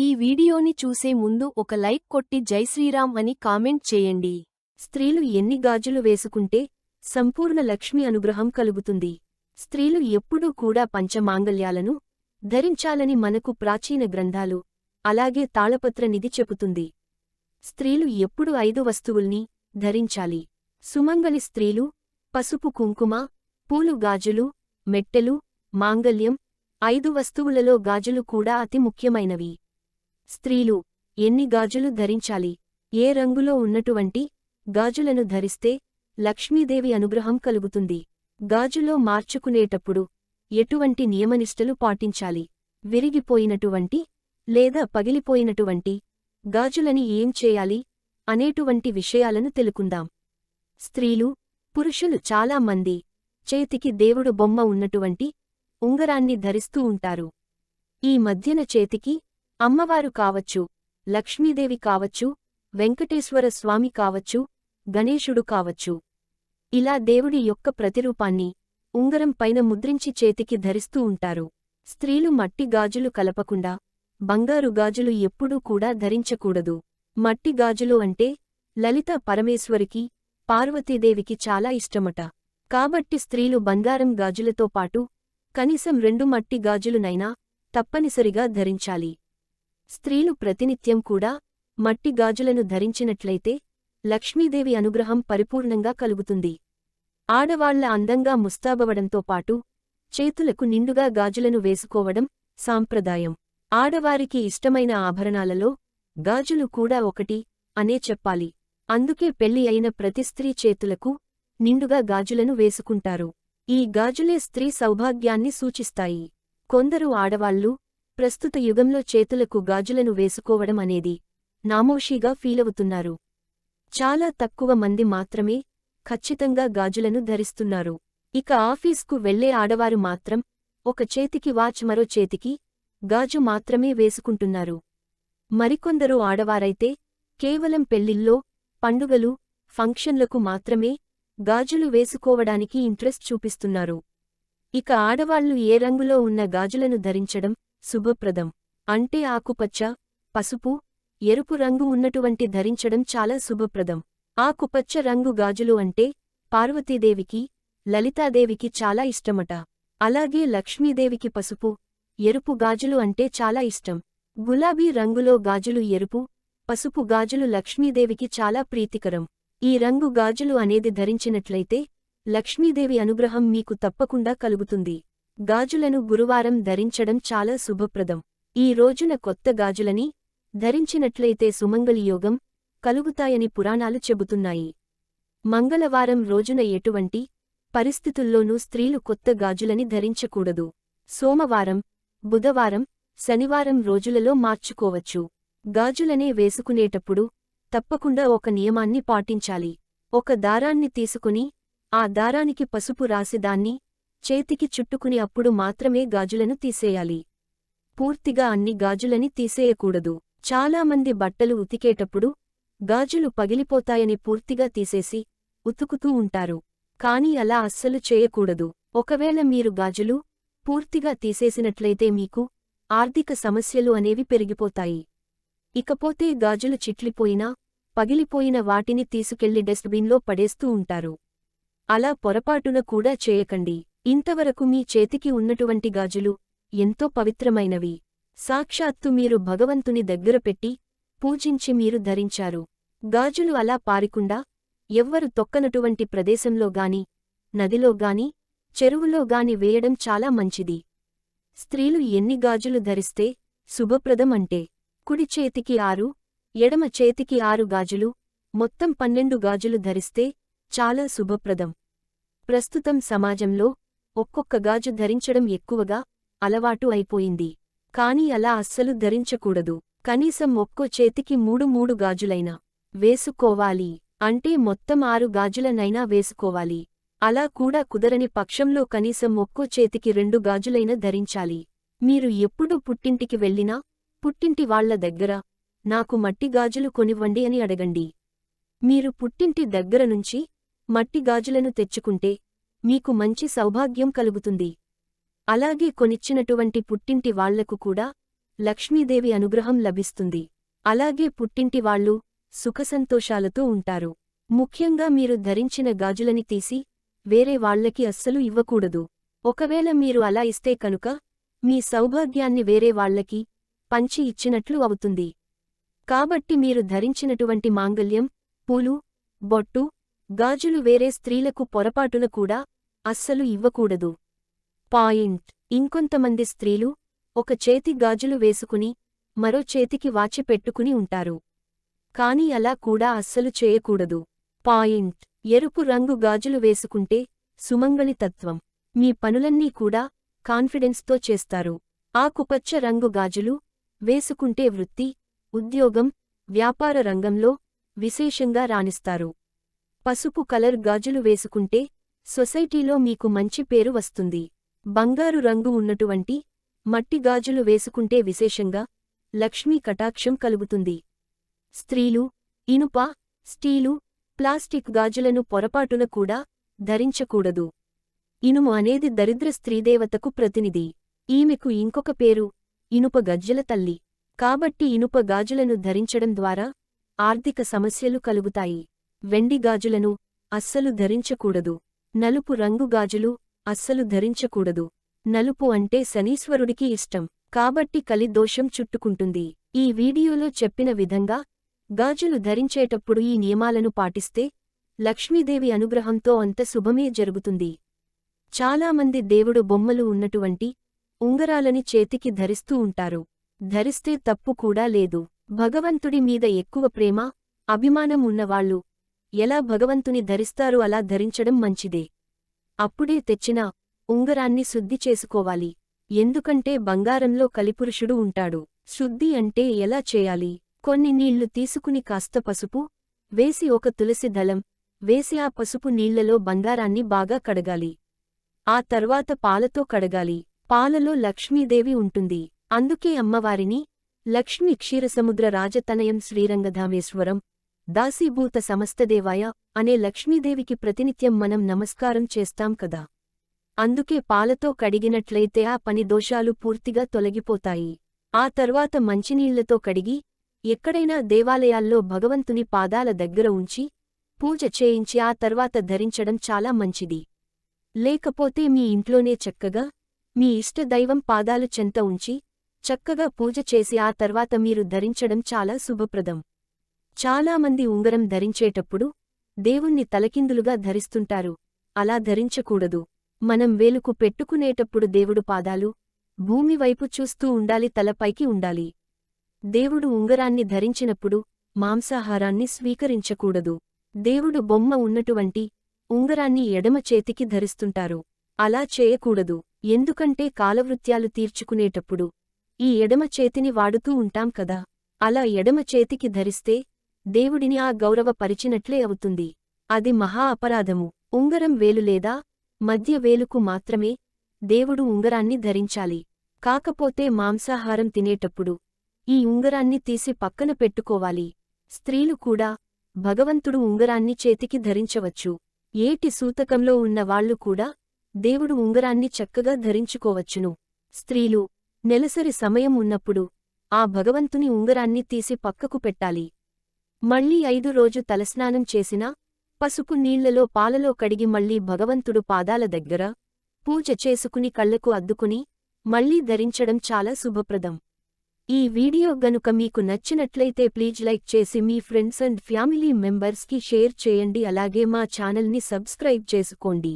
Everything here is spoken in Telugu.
ఈ వీడియోని చూసే ముందు ఒక లైక్ కొట్టి జై శ్రీరామ్ అని కామెంట్ చేయండి. స్త్రీలు ఎన్ని గాజులు వేసుకుంటే సంపూర్ణ లక్ష్మి అనుగ్రహం కలుగుతుంది. స్త్రీలు ఎప్పుడూ కూడా పంచమాంగల్యాలను ధరించాలని మనకు ప్రాచీన గ్రంథాలు అలాగే తాళపత్ర నిధి చెబుతుంది. స్త్రీలు ఎప్పుడు ఐదు వస్తువుల్ని ధరించాలి. సుమంగలి స్త్రీలు పసుపు కుంకుమ పూలు గాజులు మెట్టెలు మాంగల్యం ఐదు వస్తువులలో గాజులు కూడా అతి ముఖ్యమైనవి. స్త్రీలు ఎన్ని గాజులు ధరించాలి? ఏ రంగులో ఉన్నటువంటి గాజులను ధరిస్తే లక్ష్మీదేవి అనుగ్రహం కలుగుతుంది? గాజులో మార్చుకునేటప్పుడు ఎటువంటి నియమనిష్టలు పాటించాలి? విరిగిపోయినటువంటి లేదా పగిలిపోయినటువంటి గాజులని ఏం చేయాలి అనేటువంటి విషయాలను తెలుకుందాం. స్త్రీలు పురుషులు చాలామంది చేతికి దేవుడు బొమ్మ ఉన్నటువంటి ఉంగరాన్ని ధరిస్తూ ఉంటారు. ఈ మధ్యన చేతికి అమ్మవారు కావచ్చు లక్ష్మీదేవి కావచ్చు వెంకటేశ్వర స్వామి కావచ్చు గణేశుడు కావచ్చు. ఇలా దేవుడి యొక్క ప్రతిరూపాన్ని ఉంగరం పైన ముద్రించి చేతికి ధరిస్తూ ఉంటారు. స్త్రీలు మట్టి గాజులు కలపకుండా బంగారు గాజులు ఎప్పుడూ కూడా ధరించకూడదు. మట్టి గాజులు అంటే లలిత పరమేశ్వరికి పార్వతీదేవికి చాలా ఇష్టమట. కాబట్టి స్త్రీలు బంగారం గాజులతో పాటు కనీసం రెండు మట్టి గాజులునైనా తప్పనిసరిగా ధరించాలి. స్త్రీలు ప్రతినిత్యం కూడా మట్టి గాజులను ధరించినట్లయితే లక్ష్మీదేవి అనుగ్రహం పరిపూర్ణంగా కలుగుతుంది. ఆడవాళ్ళ అందంగా ముస్తాబవడంతో పాటు చేతులకు నిండుగా గాజులను వేసుకోవడం సాంప్రదాయం. ఆడవారికి ఇష్టమైన ఆభరణాలలో గాజులు కూడా ఒకటి అనే చెప్పాలి. అందుకే పెళ్ళి అయిన ప్రతి స్త్రీ చేతులకు నిండుగా గాజులను వేసుకుంటారు. ఈ గాజులే స్త్రీ సౌభాగ్యాన్ని సూచిస్తాయి. కొందరు ఆడవాళ్ళు ప్రస్తుత యుగంలో చేతులకు గాజులను వేసుకోవడం అనేది నామోషీగా ఫీలవుతున్నారు. చాలా తక్కువ మంది మాత్రమే ఖచ్చితంగా గాజులను ధరిస్తున్నారు. ఇక ఆఫీస్కు వెళ్ళే ఆడవారు మాత్రం ఒక చేతికి వాచ్ మరో చేతికి గాజు మాత్రమే వేసుకుంటున్నారు. మరికొందరు ఆడవారైతే కేవలం పెళ్ళిల్లో పండుగలు ఫంక్షన్లకు మాత్రమే గాజులు వేసుకోవడానికి ఇంట్రెస్ట్ చూపిస్తున్నారు. ఇక ఆడవాళ్ళు ఏ రంగులో ఉన్న గాజులను ధరించడం శుభప్రదం. అంటే ఆకుపచ్చ పసుపు ఎరుపు రంగు ఉన్నటువంటి ధరించడం చాలా శుభప్రదం. ఆకుపచ్చ రంగు గాజులు అంటే పార్వతీదేవికి లలితాదేవికి చాలా ఇష్టమట. అలాగే లక్ష్మీదేవికి పసుపు ఎరుపు గాజులు అంటే చాలా ఇష్టం. గులాబీ రంగులో గాజులు ఎరుపు పసుపు గాజులు లక్ష్మీదేవికి చాలా ప్రీతికరం. ఈ రంగు గాజులు అనేది ధరించినట్లయితే లక్ష్మీదేవి అనుగ్రహం మీకు తప్పకుండా కలుగుతుంది. గాజులను గురువారం ధరించడం చాలా శుభప్రదం. ఈ రోజున కొత్త గాజులని ధరించినట్లయితే సుమంగళి యోగం కలుగుతాయని పురాణాలు చెబుతున్నాయి. మంగళవారం రోజున ఎటువంటి పరిస్థితుల్లోనూ స్త్రీలు కొత్త గాజులని ధరించకూడదు. సోమవారం బుధవారం శనివారం రోజులలో మార్చుకోవచ్చు. గాజులనే వేసుకునేటప్పుడు తప్పకుండా ఒక నియమాన్ని పాటించాలి. ఒక దారాన్ని తీసుకుని ఆ దారానికి పసుపు రాసి దాన్ని చేతికి చుట్టుకుని అప్పుడు మాత్రమే గాజులను తీసేయాలి. పూర్తిగా అన్ని గాజులని తీసేయకూడదు. చాలామంది బట్టలు ఉతికేటప్పుడు గాజులు పగిలిపోతాయని పూర్తిగా తీసేసి ఉతుకుతూ ఉంటారు. కాని అలా అస్సలు చేయకూడదు. ఒకవేళ మీరు గాజులు పూర్తిగా తీసేసినట్లయితే మీకు ఆర్థిక సమస్యలు అనేవి పెరిగిపోతాయి. ఇకపోతే గాజులు చిట్లిపోయినా పగిలిపోయిన వాటిని తీసుకెళ్ళి డస్ట్బిన్లో పడేస్తూ ఉంటారు. అలా పొరపాటున కూడా చేయకండి. ఇంతవరకు మీ చేతికి ఉన్నటువంటి గాజులు ఎంతో పవిత్రమైనవి. సాక్షాత్తు మీరు భగవంతుని దగ్గర పెట్టి పూజించి మీరు ధరించారు. గాజులు అలా పారికుండా ఎవ్వరు తొక్కనటువంటి ప్రదేశంలో గాని నదిలో గాని చెరువులో గాని వేయడం చాలా మంచిది. స్త్రీలు ఎన్ని గాజులు ధరిస్తే శుభప్రదం అంటే కుడి చేతికి ఆరు ఎడమ చేతికి ఆరు గాజులు మొత్తం పన్నెండు గాజులు ధరిస్తే చాలా శుభప్రదం. ప్రస్తుతం సమాజంలో ఒక్కొక్క గాజు ధరించడం ఎక్కువగా అలవాటు అయిపోయింది. కాని అలా అస్సలు ధరించకూడదు. కనీసం ఒక్కో చేతికి మూడు మూడు గాజులైనా వేసుకోవాలి. అంటే మొత్తం ఆరు గాజులనైనా వేసుకోవాలి. అలా కూడా కుదరని పక్షంలో కనీసం ఒక్కో చేతికి రెండు గాజులైనా ధరించాలి. మీరు ఎప్పుడు పుట్టింటికి వెళ్ళినా పుట్టింటి వాళ్ళ దగ్గర నాకు మట్టి గాజులు కొనివ్వండి అని అడగండి. మీరు పుట్టింటి దగ్గర నుంచి మట్టి గాజులను తెచ్చుకుంటే మీకు మంచి సౌభాగ్యం కలుగుతుంది. అలాగే కొనిచ్చినటువంటి పుట్టింటి వాళ్ళకు కూడా లక్ష్మీదేవి అనుగ్రహం లభిస్తుంది. అలాగే పుట్టింటి వాళ్ళు సుఖసంతోషాలతో ఉంటారు. ముఖ్యంగా మీరు ధరించిన గాజులని తీసి వేరే వాళ్ళకి అస్సలు ఇవ్వకూడదు. ఒకవేళ మీరు అలా ఇస్తే కనుక మీ సౌభాగ్యాన్ని వేరే వాళ్ళకి పంచి ఇచ్చినట్లు అవుతుంది. కాబట్టి మీరు ధరించినటువంటి మాంగల్యం పూలు బొట్టు గాజులు వేరే స్త్రీలకు పొరపాటున కూడా అస్సలు ఇవ్వకూడదు. పాయింట్. ఇంకొంతమంది స్త్రీలు ఒక చేతి గాజులు వేసుకుని మరో చేతికి వాచి పెట్టుకుని ఉంటారు. కాని అలా కూడా అస్సలు చేయకూడదు. పాయింట్. ఎరుపు రంగు గాజులు వేసుకుంటే సుమంగళి తత్వం. మీ పనులన్నీ కూడా కాన్ఫిడెన్స్తో చేస్తారు. ఆకుపచ్చ రంగు గాజులు వేసుకుంటే వృత్తి ఉద్యోగం వ్యాపార రంగంలో విశేషంగా రాణిస్తారు. పసుపు కలర్ గాజులు వేసుకుంటే సొసైటీలో మీకు మంచి పేరు వస్తుంది. బంగారు రంగు ఉన్నటువంటి మట్టి గాజులు వేసుకుంటే విశేషంగా లక్ష్మీ కటాక్షం కలుగుతుంది. స్త్రీలు ఇనుప స్టీలు ప్లాస్టిక్ గాజులను పొరపాటున కూడా ధరించకూడదు. ఇనుము అనేది దరిద్ర స్త్రీదేవతకు ప్రతినిధి. ఈమెకు ఇంకొక పేరు ఇనుప గజ్జల తల్లి. కాబట్టి ఇనుప గాజులను ధరించడం ద్వారా ఆర్థిక సమస్యలు కలుగుతాయి. వెండి గాజులను అస్సలు ధరించకూడదు. నలుపు రంగు గాజులు అస్సలు ధరించకూడదు. నలుపు అంటే శనీశ్వరుడికి ఇష్టం. కాబట్టి కలి దోషం చుట్టుకుంటుంది. ఈ వీడియోలో చెప్పిన విధంగా గాజులు ధరించేటప్పుడు ఈ నియమాలను పాటిస్తే లక్ష్మీదేవి అనుగ్రహంతో అంత శుభమే జరుగుతుంది. చాలామంది దేవుడు బొమ్మలు ఉన్నటువంటి ఉంగరాలని చేతికి ధరిస్తూ ఉంటారు. ధరిస్తే తప్పు కూడా లేదు. భగవంతుడి మీద ఎక్కువ ప్రేమ అభిమానం ఉన్నవాళ్ళు ఎలా భగవంతుని ధరిస్తారో అలా ధరించడం మంచిదే. అప్పుడే తెచ్చిన ఉంగరాన్ని శుద్ధి చేసుకోవాలి. ఎందుకంటే బంగారంలో కలిపురుషుడు ఉంటాడు. శుద్ధి అంటే ఎలా చేయాలి? కొన్ని నీళ్ళు తీసుకుని కాస్త పసుపు వేసి ఒక తులసి దళం వేసి ఆ పసుపు నీళ్ళలో బంగారాన్ని బాగా కడగాలి. ఆ తర్వాత పాలతో కడగాలి. పాలలో లక్ష్మీదేవి ఉంటుంది. అందుకే అమ్మవారిని లక్ష్మీ క్షీరసముద్ర రాజతనయం శ్రీరంగధామేశ్వరం దాసీభూత సమస్తదేవాయ అనే లక్ష్మీదేవికి ప్రతినిత్యం మనం నమస్కారం చేస్తాం కదా. అందుకే పాలతో కడిగినట్లయితే ఆ పని దోషాలు పూర్తిగా తొలగిపోతాయి. ఆ తర్వాత మంచినీళ్ళతో కడిగి ఎక్కడైనా దేవాలయాల్లో భగవంతుని పాదాల దగ్గర ఉంచి పూజ చేయించి ఆ తర్వాత ధరించడం చాలా మంచిది. లేకపోతే మీ ఇంట్లోనే చక్కగా మీ ఇష్టదైవం పాదాలు చెంత ఉంచి చక్కగా పూజ చేసి ఆ తర్వాత మీరు ధరించడం చాలా శుభప్రదం. చాలామంది ఉంగరం ధరించేటప్పుడు దేవుణ్ణి తలకిందులుగా ధరిస్తుంటారు. అలా ధరించకూడదు. మనం వేలుకు పెట్టుకునేటప్పుడు దేవుడు పాదాలు భూమి వైపు చూస్తూ ఉండాలి తలపైకి ఉండాలి. దేవుడు ఉంగరాన్ని ధరించినప్పుడు మాంసాహారాన్ని స్వీకరించకూడదు. దేవుడు బొమ్మ ఉన్నటువంటి ఉంగరాన్ని ఎడమ చేతికి ధరిస్తుంటారు. అలా చేయకూడదు. ఎందుకంటే కాలవృత్యాలు తీర్చుకునేటప్పుడు ఈ ఎడమ చేతిని వాడుతూ ఉంటాం కదా. అలా ఎడమ చేతికి ధరిస్తే దేవుడిని ఆ గౌరవపరిచినట్లే అవుతుంది. అది మహా అపరాధము. ఉంగరం వేలు లేదా మధ్య వేలుకు మాత్రమే దేవుడు ఉంగరాన్ని ధరించాలి. కాకపోతే మాంసాహారం తినేటప్పుడు ఈ ఉంగరాన్ని తీసి పక్కన పెట్టుకోవాలి. స్త్రీలు కూడా భగవంతుడు ఉంగరాన్ని చేతికి ధరించవచ్చు. ఏటి సూతకంలో ఉన్నవాళ్ళు కూడా దేవుడు ఉంగరాన్ని చక్కగా ధరించుకోవచ్చును. స్త్రీలు నెలసరి సమయం ఉన్నప్పుడు ఆ భగవంతుని ఉంగరాన్ని తీసి పక్కకు పెట్టాలి. మళ్ళీ ఐదు రోజు తలస్నానం చేసినా పసుపు నీళ్ళలో పాలలో కడిగి మళ్ళీ భగవంతుడు పాదాల దగ్గర పూజ చేసుకుని కళ్ళకు అద్దుకుని మళ్ళీ ధరించడం చాలా శుభప్రదం. ఈ వీడియో గనుక మీకు నచ్చినట్లయితే ప్లీజ్ లైక్ చేసి మీ ఫ్రెండ్స్ అండ్ ఫ్యామిలీ మెంబర్స్కి షేర్ చేయండి. అలాగే మా ఛానల్ని సబ్స్క్రైబ్ చేసుకోండి.